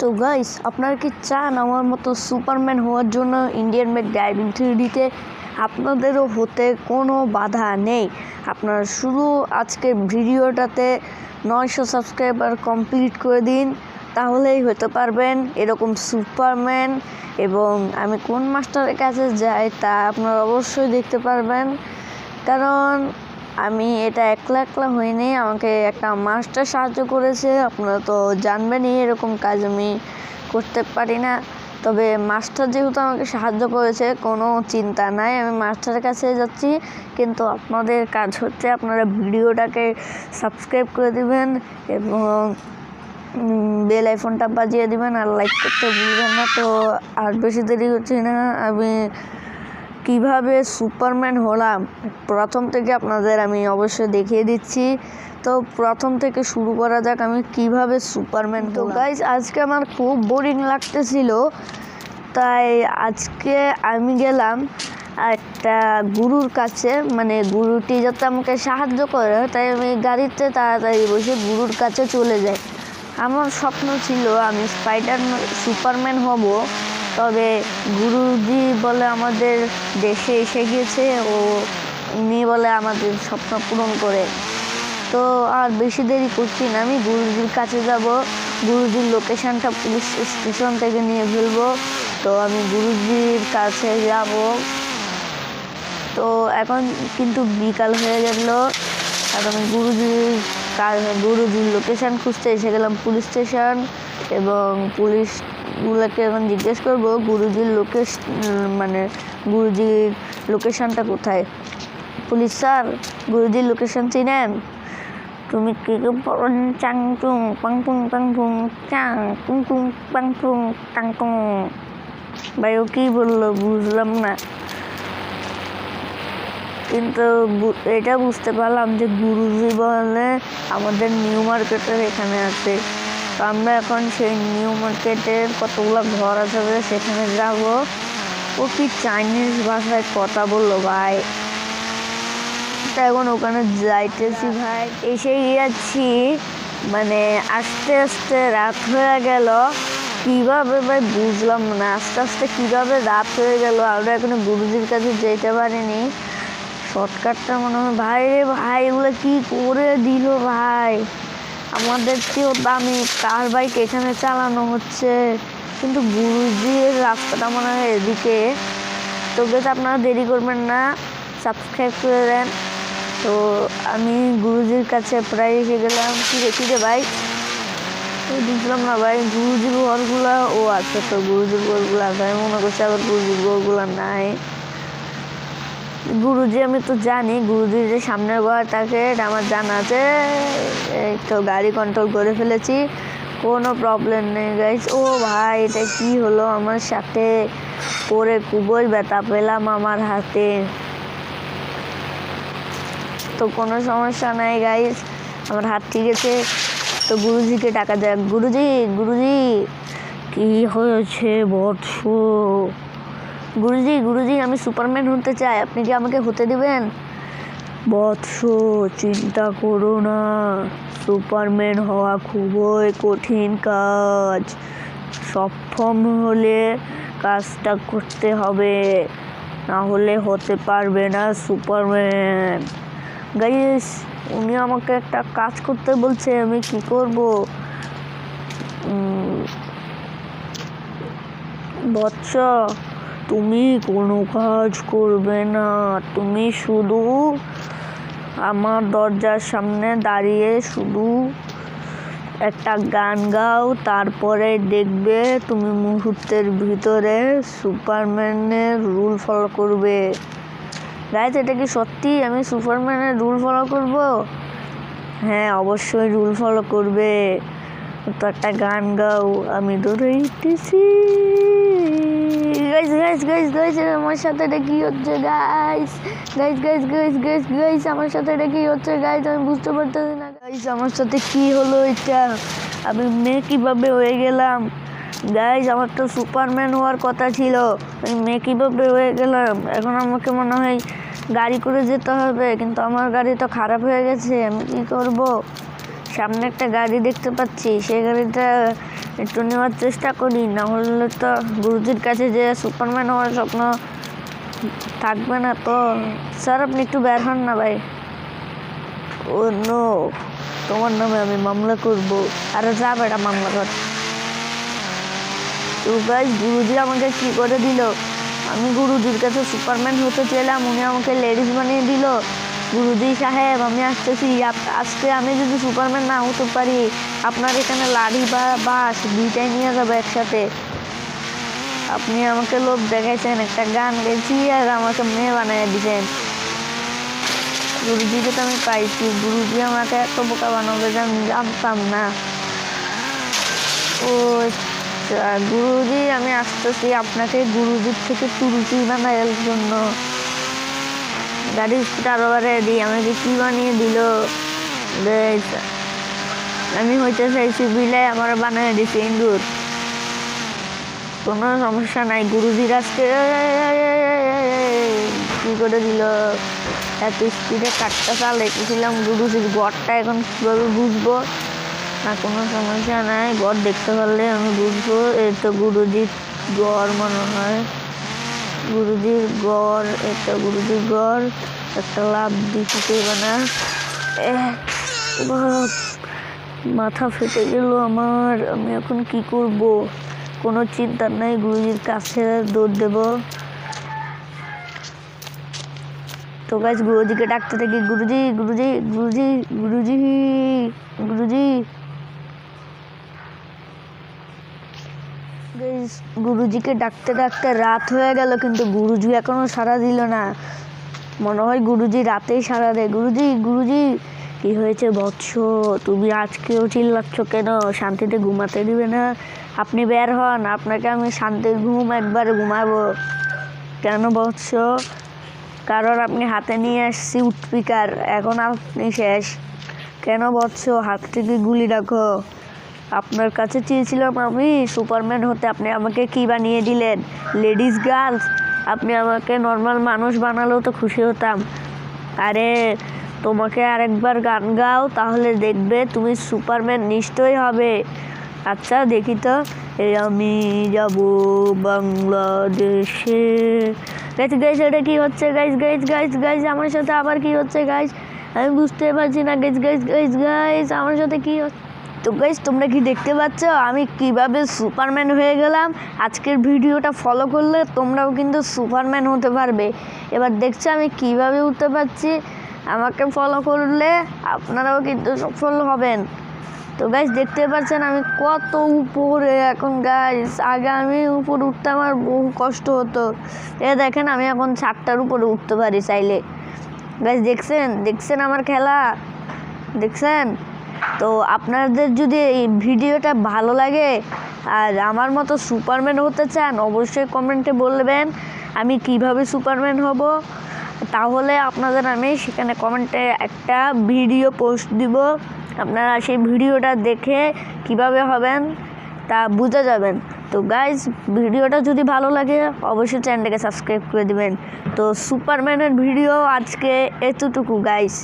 তো গাইস আপনারা কি চান আমার মতো সুপারম্যান হওয়ার জন্য ইন্ডিয়ান মেক ড্রাইভিং থ্রিডিতে আপনাদেরও হতে কোনো বাধা নেই। আপনারা শুধু আজকের ভিডিওটাতে নয়শো সাবস্ক্রাইবার কমপ্লিট করে দিন, তাহলেই হতে পারবেন এরকম সুপারম্যান এবং আমি কোন মাস্টারের কাছে যাই তা আপনারা অবশ্যই দেখতে পারবেন। কারণ আমি এটা একলা একলা হয়নি আমাকে একটা মাস্টার সাহায্য করেছে, আপনারা তো জানবেনই এরকম কাজ আমি করতে পারি না। তবে মাস্টার যেহেতু আমাকে সাহায্য করেছে, কোনো চিন্তা নাই, আমি মাস্টারের কাছে যাচ্ছি। কিন্তু আপনাদের কাজ হচ্ছে, আপনারা ভিডিওটাকে সাবস্ক্রাইব করে দিবেন এবং বেল আইফোনটা বাজিয়ে দিবেন আর লাইক করতে ভুলবেন না। তো আর বেশি দেরি হচ্ছে না, আমি কীভাবে সুপারম্যান হলাম? প্রথম থেকে আপনাদের আমি অবশ্যই দেখিয়ে দিচ্ছি। তো প্রথম থেকে শুরু করা যাক আমি কীভাবে সুপারম্যান তো গাইজ আজকে আমার খুব বোরিং লাগতেছিল। তাই আজকে আমি গেলাম একটা গুরুর কাছে। মানে গুরুটি যাতে আমাকে সাহায্য করে তাই আমি গাড়িতে তাড়াতাড়ি বসে গুরুর কাছে চলে যাই। আমার স্বপ্ন ছিল আমি স্পাইডার সুপারম্যান হব। তবে গুরুজি বলে আমাদের দেশে এসে গিয়েছে ও উনি বলে আমাদের স্বপ্ন পূরণ করে। তো আর বেশি দেরি করছি না, আমি গুরুজির কাছে যাব, গুরুজির লোকেশনটা পুলিশ স্টেশন থেকে নিয়ে ফেলব। তো আমি গুরুজির কাছে যাব। তো এখন কিন্তু বিকাল হয়ে গেল, আর আমি গুরুজির গুরুজির লোকেশন খুঁজতে এসে গেলাম পুলিশ স্টেশন এবং পুলিশগুলোকে এখন জিজ্ঞেস করব, গুরুজির লোকেশ মানে গুরুজির লোকেশনটা কোথায়? পুলিশ স্যার, গুরুজির লোকেশন চিনেন? তুমি কি পরন চাং টুং, পাং পুং পাং পুং চাং পুং পুং পাং পুং টাং টুং। ভাই, ও কী বলল বুঝলাম না। কিন্তু এটা বুঝতে পারলাম যে গুরুজি বলে আমাদের নিউ মার্কেটের এখানে আছে। আমরা এখন সেই নিউ মার্কেটের কতগুলো ঘর আছে সেখানে যাব। ও কি চাইনিজ ভাষায় কথা বলল ভাই? তা এখন ওখানে যাইতেছি ভাই। এসেই যাচ্ছি মানে আস্তে আস্তে রাত হয়ে গেল। কীভাবে ভাই বুঝলাম না, আস্তে আস্তে কীভাবে রাত হয়ে গেল? আমরা এখনও গুরুজির কাছে যেতে পারিনি। শর্টকাটটা মনে হয়, ভাই রে ভাই, এগুলো কী করে দিল ভাই? আমাদের চেয়েও দামি কার বাইক এখানে চালানো হচ্ছে? কিন্তু গুরুজির রাস্তাটা মনে হয় এদিকে। তো বেশ আপনারা দেরি করবেন না। সাবস্ক্রাইব করে দেন। তো আমি গুরুজির কাছে প্রায় এসে গেলাম। কী রে কী রে ভাই বুঝলাম না ভাই, গুরুজির ঘরগুলা ও আছে তো, গুরুজির ঘরগুলো আছে। আমি মনে করছি আবার গুরুজির ঘরগুলো নাই। গুরুজি, আমি তো জানি, গুরুজির যে সামনের ঘরটাকে এটা আমার জানা আছে। এই তো গাড়ি কন্ট্রোল করে ফেলেছি, কোনো প্রবলেম নেই গাইস ও ভাই, এটা কি হলো? আমার সাথে পরে খুবই ব্যথা পেলাম আমার হাতে। তো কোনো সমস্যা নাই গাইস আমার হাত ঠিক আছে। তো গুরুজিকে টাকা দেয় গুরুজি গুরুজি, কি হয়েছে বৎস গুরুজি গুরুজি, আমি সুপারম্যান হতে চাই। আপনি কি আমাকে হতে দিবেন? বৎস চিন্তা করো না। সুপারম্যান হওয়া খুবই কঠিন কাজ। সক্ষম হলে কাজটা করতে হবে। না হলে হতে পারবে না সুপারম্যান। গাইস, উনি আমাকে একটা কাজ করতে বলছে, আমি কি করব? বৎস তুমি কোনো কাজ করবে না। তুমি শুধু আমার দরজার সামনে দাঁড়িয়ে শুধু একটা গান গাও, তারপরে দেখবে তুমি মুহূর্তের ভিতরে সুপারম্যানের রুল ফলো করবে। গাইজ এটা কি সত্যি? আমি সুপারম্যানের রুল ফলো করব? হ্যাঁ অবশ্যই রুল ফলো করবে। তো একটা গান গাও, আমি দৌড়াইতেছি গাইজ গাইজ গাইজ গাইজ আমার সাথে এটা কি হচ্ছে guys guys guys guys guys guys আমার সাথে এটা কি হচ্ছে গাইজ আমি বুঝতে পারতেছি না গাইজ আমার সাথে কি হলো এটা? আমি মেয়ে কীভাবে হয়ে গেলাম? গাইজ আমার তো সুপারম্যান হওয়ার কথা ছিল। আমি মেয়ে কীভাবে হয়ে গেলাম? এখন আমাকে মনে হয় গাড়ি করে যেতে হবে, কিন্তু আমার গাড়ি তো খারাপ হয়ে গেছে, আমি কী করব? সামনে একটা গাড়ি দেখতে পাচ্ছি, সেই গাড়িটা একটু নেওয়ার চেষ্টা করি, না হলে তো গুরুজির কাছে যে সুপারম্যান হওয়ার স্বপ্ন থাকবে না তো। স্যার, আপনি একটু বের হন না ভাই। নো, তোমার নামে আমি মামলা করব। আরে, যা বেটা, মামলা কর। তো ভাই, গুরুজি আমাকে কি করে দিল? আমি গুরুজির কাছে সুপারম্যান হতে চাইলাম, উনি আমাকে লেডিস বানিয়ে দিল। গুরুজি সাহেব আমি আসতেছি। আজকে আমি যদি সুপারম্যান না হতে পারি আপনার এখানে লাঠি বা বাস দুইটাই নিয়ে যাবে একসাথে। আপনি আমাকে লোভ দেখাইছেন একটা গান গেছি আর আমাকে মেয়ে বানিয়ে দিয়েছেন গুরুজিকে তো আমি পাইছি গুরুজি আমাকে এত বোকা বানাবে যে আমি জানতাম না। ও আচ্ছা, গুরুজি আমি আসতেছি আপনাকে গুরুজির থেকে তুলসী বানাইয়ের জন্য। গাড়ি স্কুটার রেডি আমাকে কি বানিয়ে দিল? আমি হইতে চাইছি বিলে আমার বানিয়ে দিছি ইন্দুর। কোনো সমস্যা নাই, গুরুজির আজকে কি করে দিল? এত স্পিডে কাটটা চালাইতেছিলাম, গুরুজির গড়টা এখন কীভাবে বুঝব? না, কোনো সমস্যা নাই, গড় দেখতে পারলে আমি বুঝব, এই তো গুরুজির গড় মনে হয়। গুরুজির গড় এটা গুরুজির গড় একটা লাভ দিতে না মাথা ফেটে গেল আমার। আমি এখন কি করব? কোনো চিন্তা নাই, গুরুজির কাছে দৌড় দেব। তো গাছ গুরুজিকে ডাকতে থাকি। গুরুজি গুরুজি গুরুজি গুরুজি গুরুজি। গুরুজিকে ডাকতে ডাকতে রাত হয়ে গেল, কিন্তু গুরুজি এখনও সাড়া দিল না। মনে হয় গুরুজি রাতেই সাড়া দেয়। গুরুজি গুরুজি কি হয়েছে বৎস? তুমি আজকেও চিল্লাচ্ছ কেন? শান্তিতে ঘুমাতে দিবে না? আপনি বের হন, আপনাকে আমি শান্তির ঘুম একবার ঘুমাবো। কেন বৎস? কারণ আপনি হাতে নিয়ে আসছি উৎপিকার এখন আপনি শেষ। কেন বৎস? হাত থেকে গুলি রাখো আপনার কাছে চেয়েছিলাম আমি, সুপারম্যান হতে। আপনি আমাকে কি বানিয়ে দিলেন? Ladies girls? আপনি আমাকে নর্মাল মানুষ বানালেও তো খুশি হতাম। আরে, তোমাকে আরেকবার গান গাও, তাহলে দেখবে তুমি সুপারম্যান নিশ্চয়ই হবে। আচ্ছা দেখি তো। এই আমি যাব বাংলাদেশে। গাইজ গাইজ এটা কী হচ্ছে? গাইজ গাইজ গাইজ গাইজ আমার সাথে আবার কি হচ্ছে? গাইজ আমি বুঝতে পারছি না। গাইজ গাইজ গাইজ গাইজ আমার সাথে কী হচ্ছে? তো গাইজ তোমরা কি দেখতে পাচ্ছ? আমি কীভাবে সুপারম্যান হয়ে গেলাম? আজকের ভিডিওটা ফলো করলে তোমরাও কিন্তু সুপারম্যান হতে পারবে। এবার দেখছ আমি কীভাবে উঠতে পারছি? আমাকে ফলো করলে আপনারাও কিন্তু সফল হবেন। তো গাইজ দেখতে পাচ্ছেন আমি কত উপরে এখন গাইজ আগে আমি উপর উঠতে আমার বহু কষ্ট হতো। এ দেখেন, আমি এখন ছাদটার উপরে উঠতে পারি চাইলে। গাইজ দেখছেন? দেখছেন আমার খেলা? দেখছেন? তো আপনাদের যদি এই ভিডিওটা ভালো লাগে আর আমার মতো সুপারম্যান হতে চান, অবশ্যই কমেন্টে বলবেন আমি কীভাবে সুপারম্যান হব। তাহলে আপনাদের আমি সেখানে কমেন্টে একটা ভিডিও পোস্ট দিব। আপনারা সেই ভিডিওটা দেখে কীভাবে হবেন তা বুঝে যাবেন। তো গাইজ ভিডিওটা যদি ভালো লাগে, অবশ্যই চ্যানেলটাকে সাবস্ক্রাইব করে দিবেন। তো সুপারম্যানের ভিডিও আজকে এতটুকু গাইজ